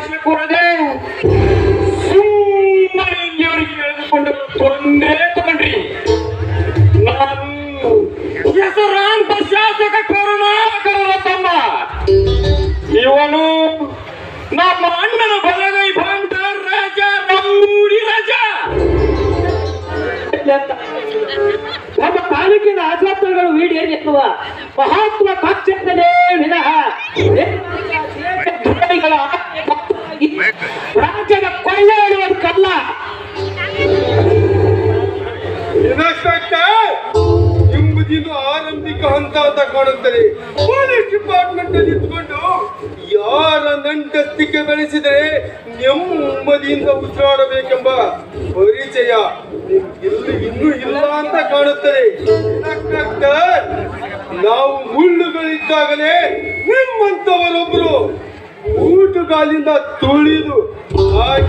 ಆಶೆ ಕೊಡದೆ ಸುಮ್ಮನೆ ಇಲ್ಲಿಯವರೆಗೆ ಎಳೆದುಕೊಂಡು ತೊಂದರೆ ತಗೊಂಡ್ರಿ. ನಾನು ಹೆಸರಾಂತ ಶಾಸಕ ಕರುಣಾಕರತಮ್ಮ ಇವನು ನಮ್ಮ ಅಣ್ಣನ ಬಲಗೈ ಬಂದ ರಾಜ ನಮ್ಮೂರಿ ರಾಜ. ನಮ್ಮ ತಾಲೂಕಿನ ಆಸ್ಪತ್ರೆಗಳು ಈಡೇರಿಸುವ ಮಹಾತ್ಮ ಪಕ್ಷಗಳೇ ವಿನಃ ರಾಜ್ಯದ ಕೊಳ್ಳೆಯಾಡುವುದಕ್ಕಲ್ಲ ಇನ್ಸ್ಪೆಕ್ಟರ್ ನಿಮ್ಮದಿದು ಆರಂಭಿಕ ಹಂತ ಅಂತ ಕಾಣುತ್ತದೆ. ಪೊಲೀಸ್ ಡಿಪಾರ್ಟ್ಮೆಂಟ್ ಅಲ್ಲಿ ಇದ್ಕೊಂಡು ಯಾರ ನಂಟಸ್ತಿಕೆ ಬೆಳೆಸಿದರೆ ನೆಮ್ಮದಿಯಿಂದ ಉಸಿರಾಡಬೇಕೆಂಬ ಪರಿಚಯ ಇಲ್ಲಿ ಇನ್ನೂ ಇಲ್ಲ ಅಂತ ಕಾಣುತ್ತದೆ. ನಾವು ಮುಳ್ಳುಗಳಿದ್ದಾಗಲೇ ನಿಮ್ಮಂತವರೊಬ್ರು ಊಟಗಾಲಿಂದ ತುಳಿದು ಹಾಕಿ